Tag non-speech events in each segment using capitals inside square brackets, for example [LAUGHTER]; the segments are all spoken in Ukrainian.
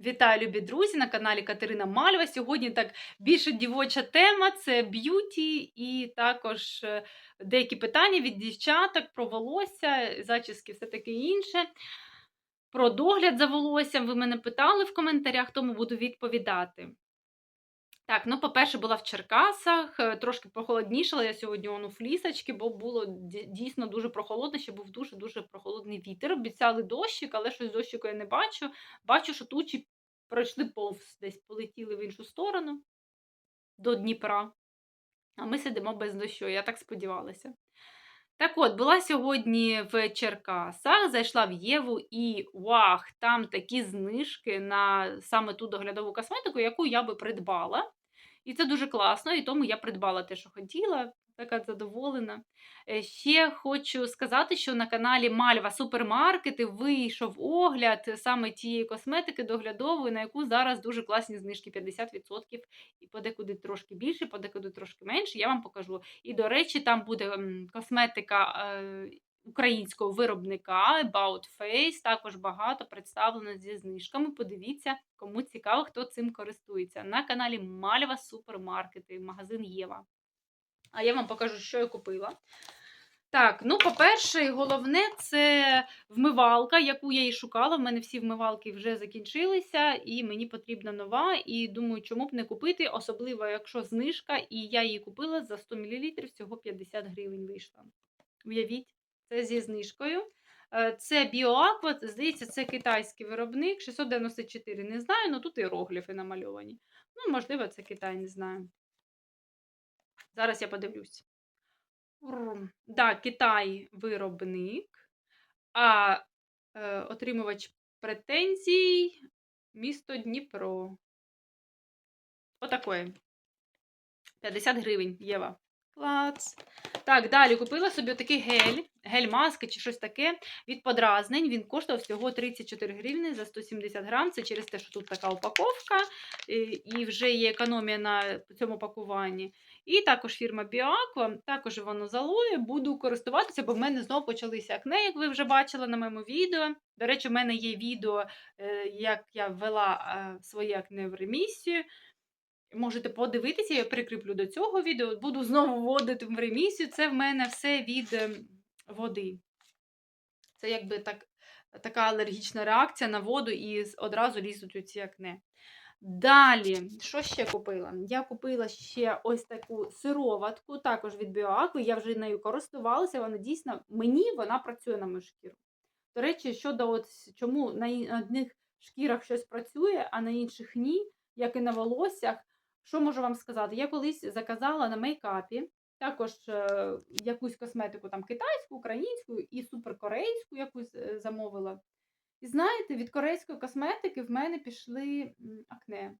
Вітаю, любі друзі, на каналі Катерина Мальва. Сьогодні так більше дівоча тема це б'юті і також е, деякі питання від дівчаток про волосся, зачіски, все таке інше. Про догляд за волоссям ви мене питали в коментарях, тому буду відповідати. Так, ну, по-перше, була в Черкасах, е, трошки прохолоднішала я сьогодні он у флісочки, бо було дійсно дуже прохолодно, ще був дуже-дуже прохолодний вітер. Обіцяли дощик, але щось дощику я не бачу. Бачу, що тучі пройшли повз, десь полетіли в іншу сторону до Дніпра. А ми сидимо без дощу, я так сподівалася. Так от, була сьогодні в Черкасах, зайшла в Єву і вах, там такі знижки на саме ту доглядову косметику, яку я би придбала. І це дуже класно, і тому я придбала те, що хотіла, така задоволена. Е, Ще хочу сказати, що на каналі Мальва Супермаркети вийшов огляд саме тієї косметики доглядової, на яку зараз дуже класні знижки 50%, і подекуди трошки більше, подекуди трошки менше. Я вам покажу. І, до речі, там буде косметика е, українського виробника About Face, також багато представлено зі знижками. Подивіться, кому цікаво, хто цим користується. На каналі Мальва Супермаркети, магазин Єва. А я вам покажу, що я купила. Так, ну, по-перше, головне, це вмивалка, яку я і шукала. В мене всі вмивалки вже закінчилися, і мені потрібна нова. І думаю, чому б не купити, особливо, якщо знижка, і я її купила за 100 мл, всього 50 гривень вийшла. Уявіть, це зі знижкою. Е, Це BioAqua, здається, це китайський виробник, 694, не знаю, але тут іерогліфи намальовані. Ну, можливо, це Китай, не знаю. Зараз я подивлюсь. Рум. Да, Китай виробник, а е, отримувач претензій місто Дніпро. Отакої. 50 гривень Єва. Клац. Так, далі купила собі такий гель, гель-маски чи щось таке від подразнень. Він коштував всього 34 гривні за 170 грам. Це через те, що тут така упаковка, і і вже є економія на цьому пакуванні. І також фірма BioAqua, також воно з алоє. Буду користуватися, бо в мене знову почалися акне, як ви вже бачили на моєму відео. До речі, в мене є відео, е, як я ввела е, своє акне в ремісію. Можете подивитися, я прикріплю до цього відео. Буду знову вводити в ремісію. Це в мене все від ем, води. Це якби так, така алергічна реакція на воду і одразу лізуть у ці акне. Далі, що ще купила? Я купила ще ось таку сироватку, також від Біоакви. Я вже нею користувалася. Вона дійсно мені вона працює на мою шкіру. До речі, щодо от, чому на одних шкірах щось працює, а на інших ні, як і на волоссях. Що можу вам сказати? Я колись заказала на мейкапі також е, якусь косметику там китайську, українську і суперкорейську якусь е, замовила. І знаєте, від корейської косметики в мене пішли акне.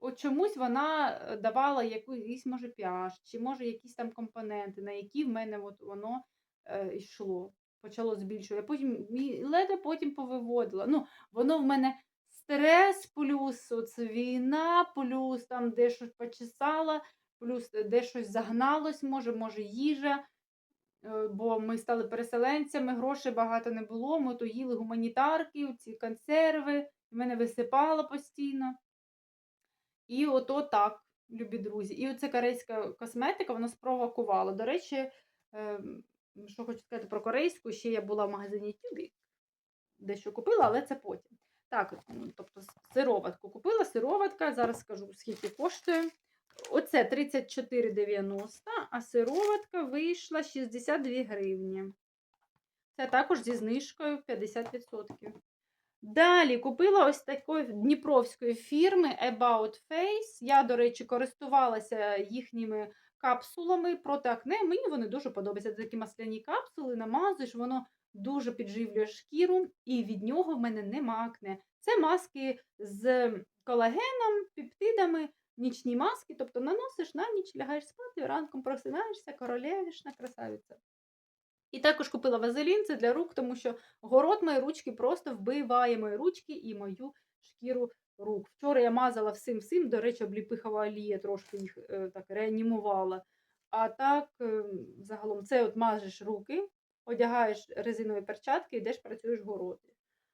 От чомусь вона е, давала якийсь, може, піаж, чи може якісь там компоненти, на які в мене от воно е, йшло, почало збільшувати. Потім ледве потім повиводила. Ну, воно в мене стрес плюс оце війна, плюс там де щось почесала, плюс де щось загналось, може, може, їжа. Е, Бо ми стали переселенцями, грошей багато не було. Ми то їли гуманітарки, ці консерви, мене висипало постійно. І ото так, любі друзі. І оце корейська косметика, вона спровокувала. До речі, ем, що хочу сказати про корейську, ще я була в магазині Тюбі, дещо купила, але це потім. Так, тобто сироватку купила, сироватка, зараз скажу, скільки коштує. Оце 34,90, а сироватка вийшла 62 гривні. Це також зі знижкою 50%. Далі купила ось такої дніпровської фірми About Face. Я, до речі, користувалася їхніми капсулами проти акне. Мені вони дуже подобаються. Це такі масляні капсули, намазуєш, воно дуже підживлює шкіру, і від нього в мене нема акне. Це маски з колагеном, пептидами, нічні маски, тобто наносиш на ніч, лягаєш спати, ранком просинаєшся, королевішна красавиця. І також купила вазелін, це для рук, тому що город мої ручки просто вбиває мої ручки і мою шкіру рук. Вчора я мазала всім всім, до речі, обліпихова олія трошки їх е, так реанімувала. А так, е, загалом, це от мажеш руки, одягаєш резинові перчатки, йдеш працюєш в городі.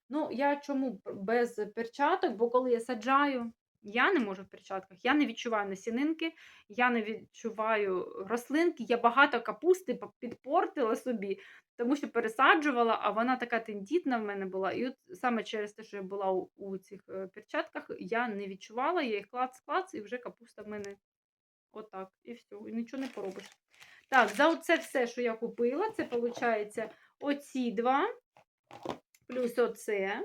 Ну, я чому без перчаток? Бо коли я саджаю, я не можу в перчатках, я не відчуваю насінинки, я не відчуваю рослинки. Я багато капусти підпортила собі, тому що пересаджувала, а вона така тендітна в мене була. І от саме через те, що я була у у цих, е, перчатках, я не відчувала, я їх клац-клац, і вже капуста в мене отак, і всьо, і нічого не поробиш. Так, за оце все, що я купила, це получається оці 2, плюс оце,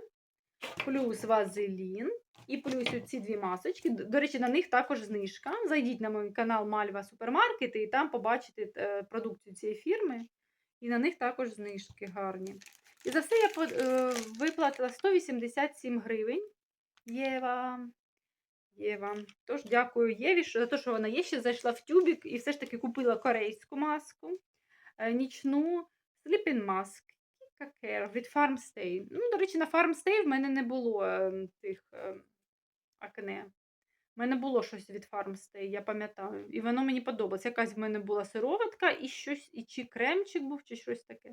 плюс вазелін і плюс оці 2 масочки. До речі, на них також знижка. Зайдіть на мій канал Мальва Супермаркети і там побачите, е, продукцію цієї фірми, і на них також знижки гарні. І за все я е, виплатила 187 гривень. Єва. Єва. Тож дякую Єві за те, що вона є. Ще зайшла в тюбік і все ж таки купила корейську маску, е, нічну Sleeping Mask Care від Farmstay. Ну, до речі, на Farmstay в мене не було, ем, тих, ем, акне. В мене було щось від Farmstay, я пам'ятаю. І воно мені подобалось. Якась в мене була сироватка і щось, і чи кремчик був, чи щось таке.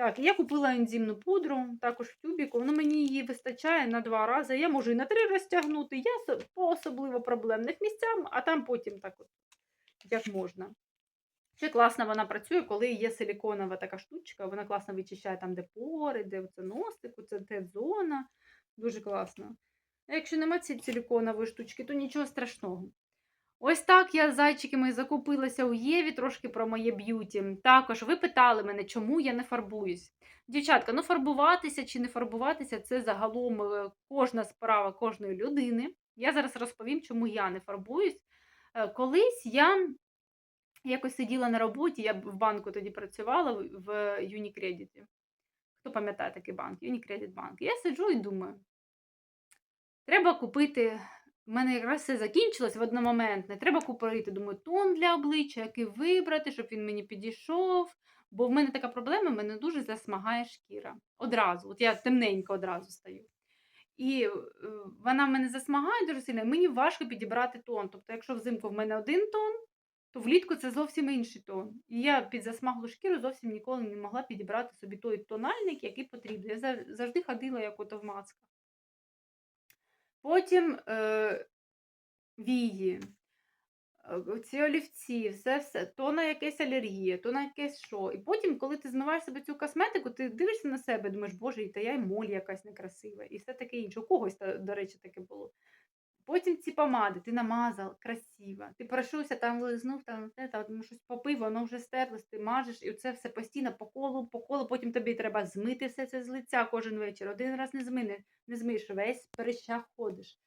Так, я купила ензимну пудру, також в тюбіку. Ну, мені її вистачає на 2 рази. Я можу і на 3 розтягнути. Я по особливо проблемних місцям, а там потім так от, як можна. Ще класно вона працює, коли є силіконова така штучка. Вона класно вичищає там, де пори, де оце носик, оце Т-зона. Дуже класно. А якщо нема цієї силіконової штучки, то нічого страшного. Ось так я, зайчики мої, закупилася у Єві, трошки про моє б'юті. Також ви питали мене, чому я не фарбуюсь. Дівчатка, ну фарбуватися чи не фарбуватися це загалом е, кожна справа кожної людини. Я зараз розповім, чому я не фарбуюсь. Е, колись я якось сиділа на роботі, я в банку тоді працювала в Unicredit. Хто пам'ятає такий банк? Unicredit банк. Я сиджу і думаю, треба купити. У мене якраз все закінчилось в одномоментне. Треба купити, думаю, тон для обличчя, який вибрати, щоб він мені підійшов. Бо в мене така проблема, в мене дуже засмагає шкіра. Одразу. От я темненько одразу стаю. І е, вона в мене засмагає дуже сильно, і мені важко підібрати тон. Тобто, якщо взимку в мене один тон, то влітку це зовсім інший тон. І я під засмаглу шкіру зовсім ніколи не могла підібрати собі той тональник, який потрібен. Я завжди ходила як ото в масках. Потім е, вії, е, ці олівці, все, все, то на якесь алергія, то на якесь що. І потім, коли ти змиваєш себе цю косметику, ти дивишся на себе, думаєш, боже, та я й моль якась некрасива, і все таке інше. У когось, до речі, таке було. Потім ці помади, ти намазав, красиво. Ти пройшовся, там лизнув, там те, там щось попив, воно вже стерлось, ти мажеш, і це все постійно по колу, по колу. Потім тобі треба змити все це з лиця кожен вечір. Один раз не змини, не змиєш, весь перещах ходиш.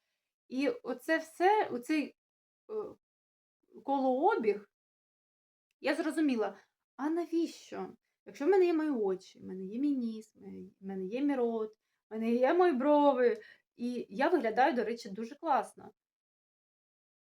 І оце все, оцей е, колообіг, я зрозуміла, а навіщо? Якщо в мене є мої очі, в мене є мій ніс, в мене є мій рот, в мене є мої брови, і я виглядаю, до речі, дуже класно.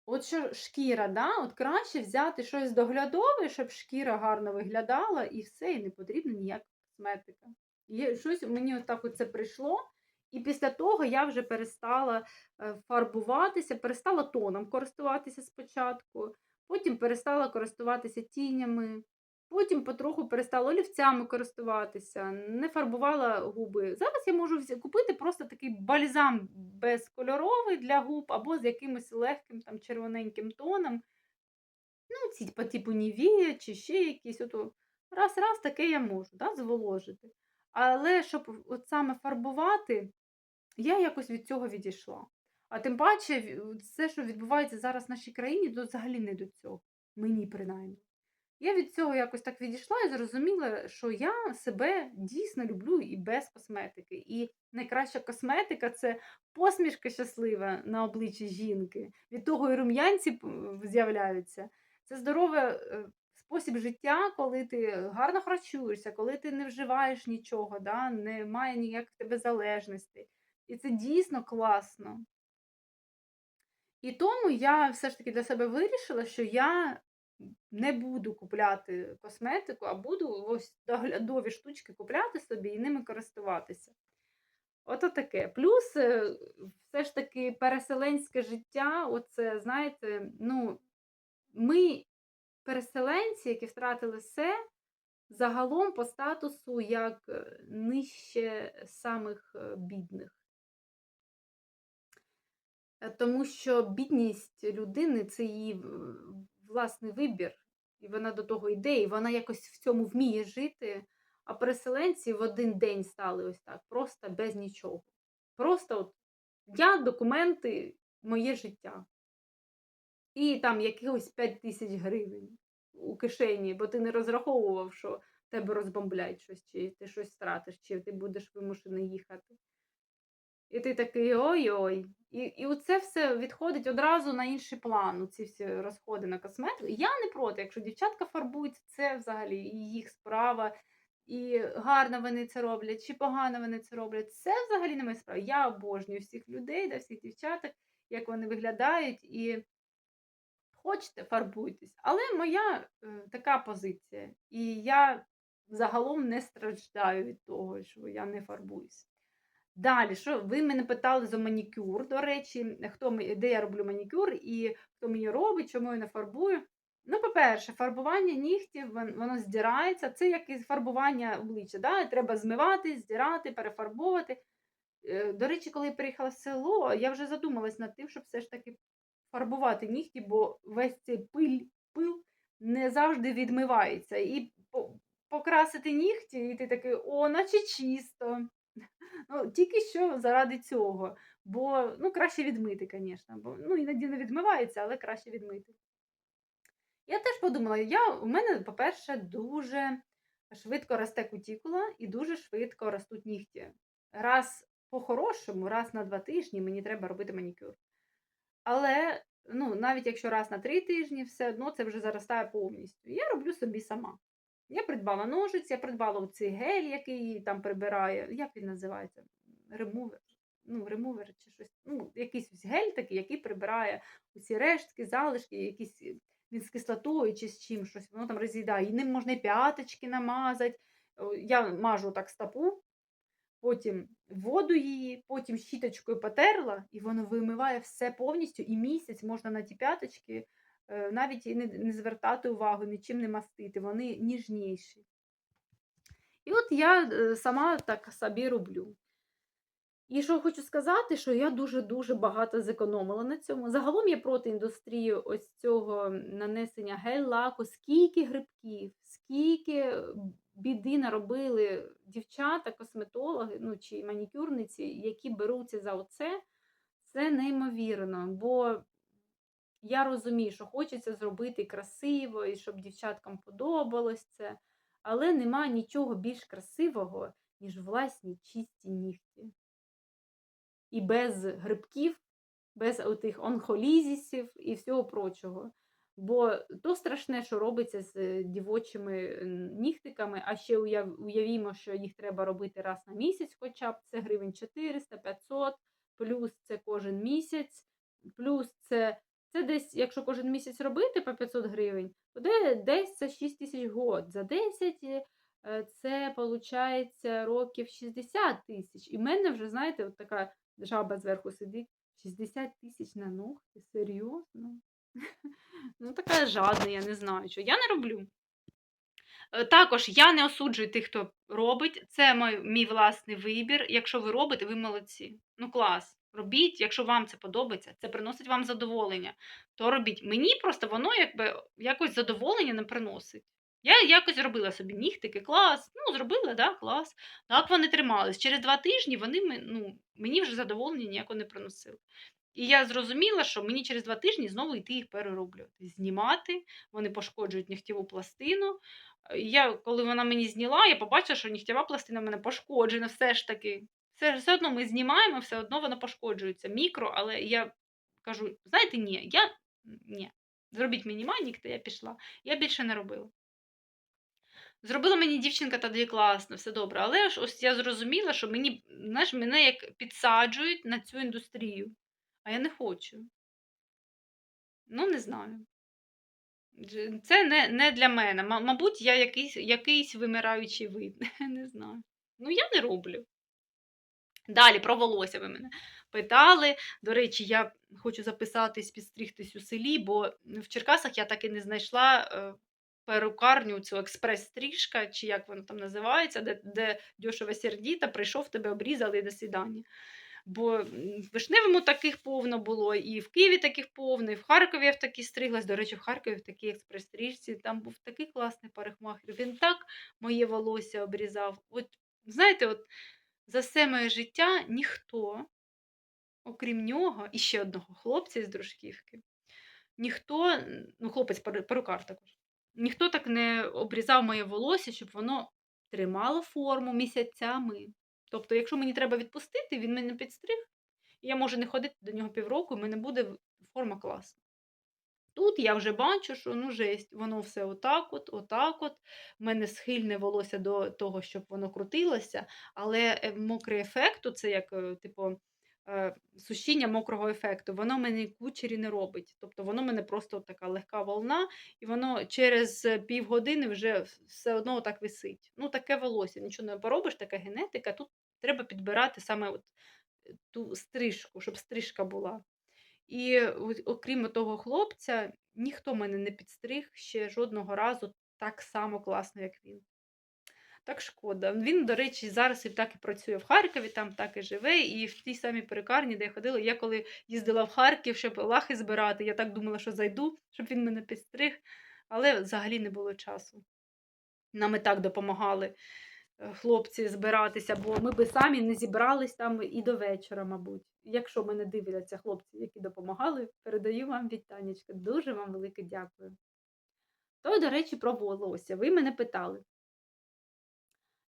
От що шкіра, да? От краще взяти щось доглядове, щоб шкіра гарно виглядала, і все, і не потрібна ніяка косметика. Є щось мені отак от це прийшло, і після того я вже перестала е, фарбуватися, перестала тоном користуватися спочатку, потім перестала користуватися тінями, потім потроху перестала олівцями користуватися, не фарбувала губи. Зараз я можу купити просто такий бальзам безкольоровий для губ або з якимось легким там червоненьким тоном. Ну, ці по типу Нівія чи ще якісь. Ото раз-раз таке я можу, да, зволожити. Але щоб от саме фарбувати, я якось від цього відійшла. А тим паче, все, що відбувається зараз в нашій країні, то взагалі не до цього. Мені принаймні. Я від цього якось так відійшла і зрозуміла, що я себе дійсно люблю і без косметики. І найкраща косметика це посмішка щаслива на обличчі жінки. Від того і рум'янці з'являються. Це здоровий е, спосіб життя, коли ти гарно харчуєшся, коли ти не вживаєш нічого, да? немає ніяких тебе залежностей. І це дійсно класно. І тому я все ж таки для себе вирішила, що я не буду купляти косметику, а буду ось доглядові штучки купляти собі і ними користуватися. Ото таке. Плюс е, все ж таки переселенське життя, оце, знаєте, ну, ми переселенці, які втратили все, загалом по статусу як е, нижче самих е, бідних. Тому що бідність людини це її власний вибір, і вона до того йде, і вона якось в цьому вміє жити. А переселенці в один день стали ось так, просто без нічого. Просто от я, документи, моє життя. І там якихось 5 тисяч гривень у кишені, бо ти не розраховував, що тебе розбомблять щось, чи ти щось втратиш, чи ти будеш вимушений їхати. І ти такий ой-ой. І, і оце все відходить одразу на інший план, ці всі розходи на косметику. Я не проти, якщо дівчатка фарбуються, це взагалі їх справа, і гарно вони це роблять, чи погано вони це роблять. Це взагалі не моя справа. Я обожнюю всіх людей, да, всіх дівчаток, як вони виглядають, і хочете, фарбуйтесь. Але моя е, така позиція. І я загалом не страждаю від того, що я не фарбуюсь. Далі, що ви мене питали за манікюр, до речі, хто, де я роблю манікюр і хто мені робить, чому я не фарбую. Ну, по-перше, фарбування нігтів, воно здирається. Це як і фарбування обличчя. Да? Треба змивати, здирати, перефарбовувати. Е, До речі, коли я приїхала в село, я вже задумалась над тим, щоб все ж таки фарбувати нігті, бо весь цей пиль, пил не завжди відмивається. І покрасити нігті, і ти такий, о, наче чисто. Ну, тільки що заради цього. Бо ну, краще відмити, звісно. Бо ну, іноді не відмивається, але краще відмити. Я теж подумала, я, у мене, по-перше, дуже швидко росте кутікула і дуже швидко ростуть нігті. Раз по-хорошому, раз на два тижні мені треба робити манікюр. Але ну, навіть якщо раз на три тижні, все одно це вже заростає повністю. Я роблю собі сама. Я придбала ножиць, я придбала цей гель, який там прибирає. Як він називається? Ремувер. Ну, ремувер чи щось. Ну, якийсь ось гель такий, який прибирає усі рештки, залишки, якісь він з кислотою чи з чим щось, воно там роз'їдає. І ним можна і п'яточки намазати. Я мажу так стопу, потім воду її, потім щіточкою потерла, і воно вимиває все повністю, і місяць можна на ті п'яточки е, навіть і не, не звертати увагу, нічим не мастити, вони ніжніші. І от я е, сама так собі роблю. І що хочу сказати, що я дуже-дуже багато зекономила на цьому. Загалом я проти індустрії ось цього нанесення гель-лаку, скільки грибків, скільки біди наробили дівчата, косметологи, ну чи манікюрниці, які беруться за оце, це неймовірно. Бо я розумію, що хочеться зробити красиво, і щоб дівчаткам подобалось це. Але нема нічого більш красивого, ніж власні чисті нігті. І без грибків, без отих онхолізісів і всього прочого. Бо то страшне, що робиться з е, дівочими нігтиками, а ще уявімо, що їх треба робити раз на місяць, хоча б це гривень 400-500, плюс це кожен місяць, плюс це, це десь, якщо кожен місяць робити по 500 гривень, то десь це 6 тисяч год. За 10 е, це виходить років 60 тисяч. І в мене вже, знаєте, от така жаба зверху сидить. 60 тисяч на ногти? Серйозно? [LAUGHS] Ну, така жадна, я не знаю, що. Я не роблю. Е, Також я не осуджую тих, хто робить. Це мій, мій власний вибір. Якщо ви робите, ви молодці. Ну, клас. Робіть, якщо вам це подобається, це приносить вам задоволення, то робіть. Мені просто воно якби якось задоволення не приносить. Я якось зробила собі нігтики, клас. Ну, зробила, да, клас. Так вони тримались. Через два тижні вони ну, мені вже задоволення ніякого не приносили. І я зрозуміла, що мені через два тижні знову йти їх перероблювати, знімати, вони пошкоджують нігтєву пластину. Я, коли вона мені зняла, я побачила, що нігтєва пластина в мене пошкоджена все ж таки. Все, все одно ми знімаємо, все одно вона пошкоджується. Мікро, але я кажу: знаєте, ні, я ні. Зробіть мені манік, я пішла. Я більше не робила. Зробила мені дівчинка тоді класно, все добре. Але ж ось я зрозуміла, що мені, знаєш, мене як підсаджують на цю індустрію. А я не хочу. Ну, не знаю. Це не, не для мене. Мабуть, я якийсь, якийсь вимираючий вид. [LAUGHS] Не знаю. Ну, я не роблю. Далі про волосся ви мене питали. До речі, я хочу записатись, підстригтись у селі, бо в Черкасах я так і не знайшла е, перукарню, цю експрес-стрижка, чи як воно там називається, де де дешево сердіто, прийшов, тебе обрізали до свидання. Бо в Вишневому таких повно було, і в Києві таких повно, і в Харкові я в такій стриглась. До речі, в Харкові в такій експрес-стрижці. Там був такий класний парикмахер. Він так моє волосся обрізав. От, знаєте, от за все моє життя ніхто, окрім нього, і ще одного хлопця з дружківки, ніхто, ну, хлопець перу- перукар також, ніхто так не обрізав моє волосся, щоб воно тримало форму місяцями. Тобто, якщо мені треба відпустити, він мене підстриг, і я можу не ходити до нього півроку, і мене буде форма класна. Тут я вже бачу, що ну жесть, воно все отак от, отак от. В мене схильне волосся до того, щоб воно крутилося, але е, мокрий ефект, це як е, типу е, сушіння мокрого ефекту, воно мене кучері не робить. Тобто воно мене просто така легка волна, і воно через півгодини вже все одно так висить. Ну, таке волосся, нічого не поробиш, така генетика. Тут треба підбирати саме от ту стрижку, щоб стрижка була. І окрім того хлопця, ніхто мене не підстриг ще жодного разу так само класно, як він. Так шкода. Він, до речі, зараз і так і працює в Харкові, там так і живе, і в тій самій перукарні, де я ходила. Я коли їздила в Харків, щоб лахи збирати, я так думала, що зайду, щоб він мене підстриг, але взагалі не було часу. Нам і так допомагали хлопці збиратися, бо ми би самі не зібрались там і до вечора, мабуть. Якщо мене дивляться хлопці, які допомагали, передаю вам вітанечка. Дуже вам велике дякую. То, до речі, про волосся. Ви мене питали,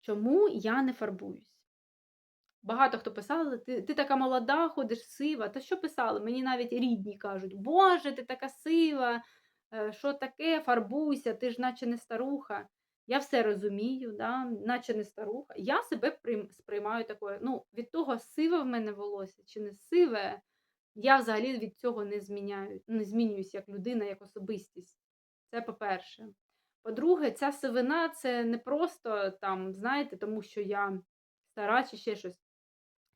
чому я не фарбуюсь? Багато хто писали, ти, ти така молода, ходиш сива. Та що писали? Мені навіть рідні кажуть, Боже, ти така сива, е, що таке, фарбуйся, ти ж наче не старуха. Я все розумію, да? наче не старуха. Я себе прийм- сприймаю такою. Ну, від того, сиве в мене волосся чи не сиве, я взагалі від цього не зміняю, не змінююсь як людина, як особистість. Це по-перше. По-друге, ця сивина це не просто там, знаєте, тому що я стара чи ще щось.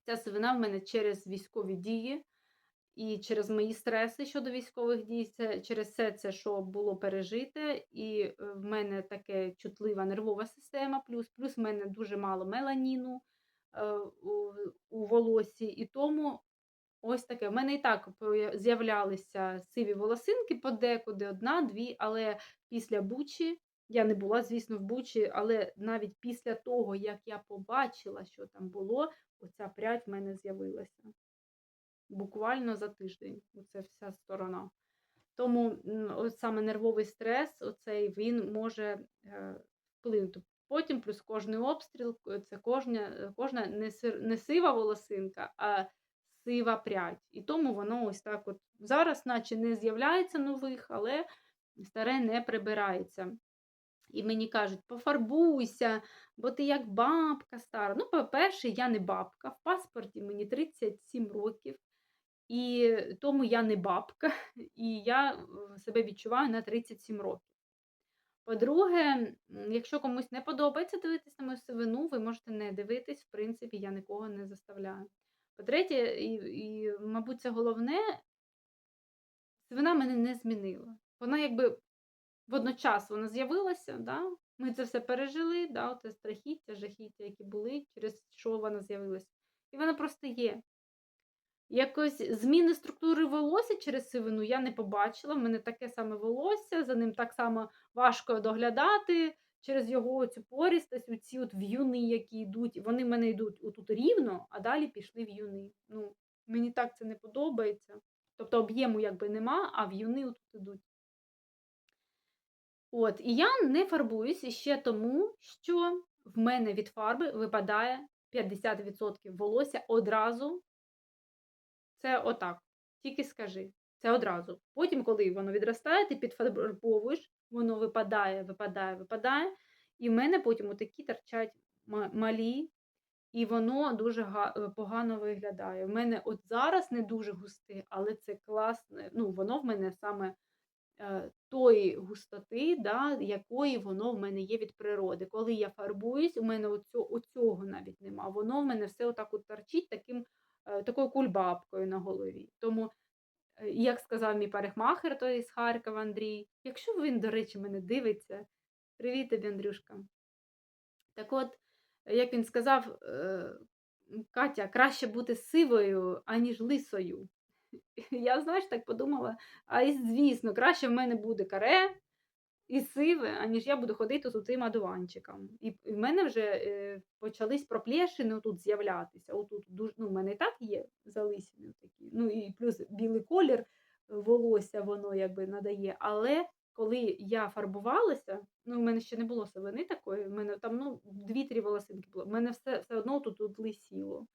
Ця сивина в мене через військові дії і через мої стреси щодо військових дій, через все це, що було пережите, і е, в мене таке чутлива нервова система, плюс, плюс в мене дуже мало меланіну е, у, волосі, і тому ось таке. В мене і так з'являлися сиві волосинки подекуди, одна, дві, але після Бучі, я не була, звісно, в Бучі, але навіть після того, як я побачила, що там було, оця прядь в мене з'явилася. Буквально за тиждень. Оце вся сторона. Тому от саме нервовий стрес, оцей він може е, вплинути. Потім, плюс кожний обстріл, це кожна, е, кожна не, сир, не сива волосинка, а сива прядь. І тому воно ось так от зараз, наче не з'являється нових, але старе не прибирається. І мені кажуть, пофарбуйся, бо ти як бабка стара. Ну, по-перше, я не бабка. В паспорті мені 37 років, і тому я не бабка, [LAUGHS] і я себе відчуваю на 37 років. По-друге, якщо комусь не подобається дивитись на мою сивину, ви можете не дивитись, в принципі, я нікого не заставляю. По-третє, і, і, мабуть, це головне, сивина мене не змінила. Вона якби водночас вона з'явилася, да? ми це все пережили, да? це страхіття, жахіття, які були, через що вона з'явилася. І вона просто є. Якось зміни структури волосся через сивину я не побачила. В мене таке саме волосся, за ним так само важко доглядати через його цю порістость, оці от в'юни, які йдуть, вони в мене йдуть отут рівно, а далі пішли в'юни. Ну, мені так це не подобається. Тобто об'єму якби нема, а в'юни отут ідуть. От, і я не фарбуюсь ще тому, що в мене від фарби випадає 50% волосся одразу. Це отак. Тільки скажи. Це одразу. Потім, коли воно відростає, ти підфарбовуєш, воно випадає, випадає, випадає. І в мене потім отакі торчать малі, і воно дуже е, погано виглядає. В мене от зараз не дуже густе, але це класне. Ну, воно в мене саме е, тої густоти, да, якої воно в мене є від природи. Коли я фарбуюсь, у мене оцього, оцього навіть нема. Воно в мене все отак от торчить таким, такою кульбабкою на голові. Тому Е, як сказав мій парикмахер, той з Харкова Андрій, якщо він, до речі, мене дивиться, привіт тобі, Андрюшка. Так от, як він сказав, е, Катя, краще бути сивою, аніж лисою. [LAUGHS] Я, знаєш, так подумала, а і звісно, краще в мене буде каре і сиве, аніж я буду ходити з цим одуванчиком. І в мене вже е, почались проплешини тут з'являтися. Отут дуже, ну, в мене і так є залисини такі. Ну і плюс білий колір волосся воно якби надає. Але коли я фарбувалася, ну в мене ще не було сивини такої, в мене там ну, дві-три волосинки було. В мене все, все одно тут, тут лисіло.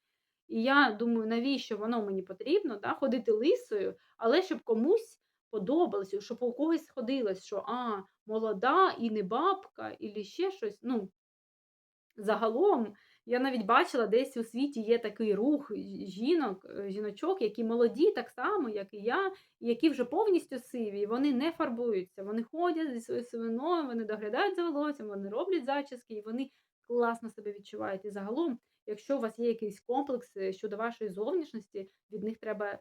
І я думаю, навіщо воно мені потрібно, да, ходити лисою, але щоб комусь подобалося, щоб у когось сходилось, що а, молода і не бабка, і ще щось. Ну, загалом, я навіть бачила, десь у світі є такий рух жінок, е, жіночок, які молоді, так само, як і я, які вже повністю сиві, вони не фарбуються. Вони ходять зі своєю сивиною, вони доглядають за волоссям, вони роблять зачіски, і вони класно себе відчувають. І загалом, якщо у вас є якийсь комплекс е, щодо вашої зовнішності, від них треба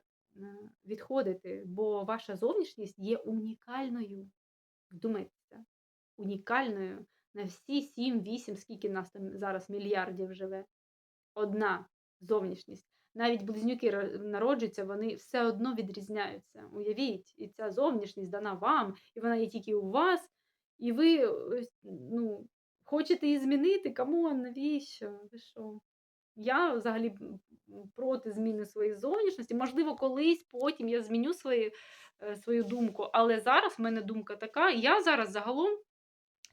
відходити, бо ваша зовнішність є унікальною. Вдумайтеся, унікальною на всі 7-8, скільки нас там зараз мільярдів живе. Одна зовнішність. Навіть близнюки народжуються, вони все одно відрізняються. Уявіть, і ця зовнішність дана вам, і вона є тільки у вас, і ви ну, хочете її змінити? Камон, навіщо? Ви що? Я взагалі проти зміни своєї зовнішності. Можливо, колись потім я зміню свої, е, свою думку, але зараз в мене думка така. Я зараз загалом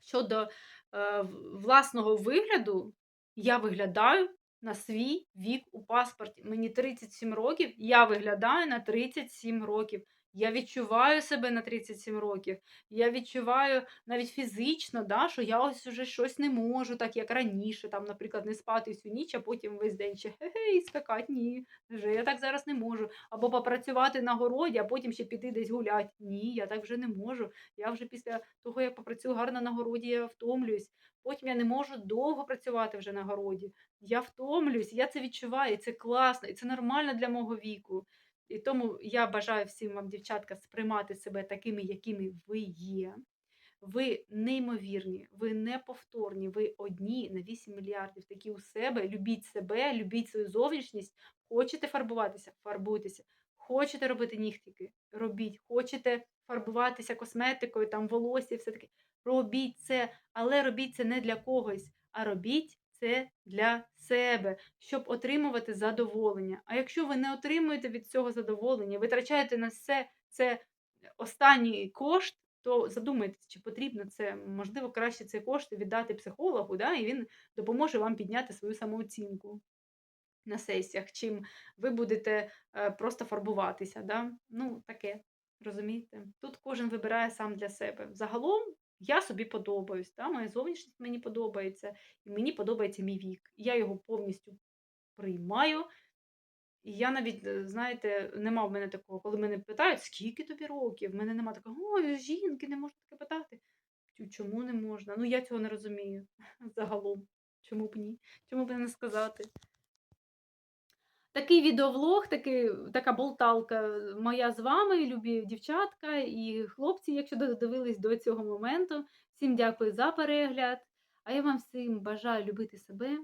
щодо е, власного вигляду, я виглядаю на свій вік у паспорті. Мені 37 років, я виглядаю на 37 років. Я відчуваю себе на 37 років. Я відчуваю навіть фізично, да, що я ось уже щось не можу, так як раніше, там, наприклад, не спати всю ніч, а потім весь день ще хе-хе, скакати. Ні, вже я так зараз не можу. Або попрацювати на городі, а потім ще піти десь гуляти. Ні, я так вже не можу. Я вже після того, як попрацюю гарно на городі, я втомлююсь. Потім я не можу довго працювати вже на городі. Я втомлююсь, я це відчуваю, і це класно, і це нормально для мого віку. І тому я бажаю всім вам, дівчатка, сприймати себе такими, якими ви є. Ви неймовірні, ви неповторні, ви одні на 8 мільярдів такі у себе. Любіть себе, любіть свою зовнішність. Хочете фарбуватися? Фарбуйтеся. Хочете робити нігтики? Робіть. Хочете фарбуватися косметикою, там волосся, все таке. Робіть це, але робіть це не для когось, а робіть це для себе, щоб отримувати задоволення. А якщо ви не отримуєте від цього задоволення, витрачаєте на все це останній кошт, то задумайтесь, чи потрібно це. Можливо, краще цей кошти віддати психологу, да, і він допоможе вам підняти свою самооцінку на сесіях, чим ви будете е, просто фарбуватися. Да? Ну, таке, розумієте? Тут кожен вибирає сам для себе. Загалом я собі подобаюсь, да? моя зовнішність мені подобається, і мені подобається мій вік. Я його повністю приймаю. І я навіть, е, знаєте, нема в мене такого, коли мене питають, скільки тобі років? В мене нема такого, ой, жінки, не можна таке питати. Чому не можна? Ну, я цього не розумію [LAUGHS] загалом. Чому б ні? Чому б не сказати? Такий відеовлог, такий, така болталка моя з вами, любі дівчатка і хлопці, якщо додивились до цього моменту. Всім дякую за перегляд. А я вам всім бажаю любити себе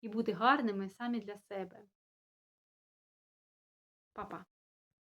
і бути гарними самі для себе. Па-па.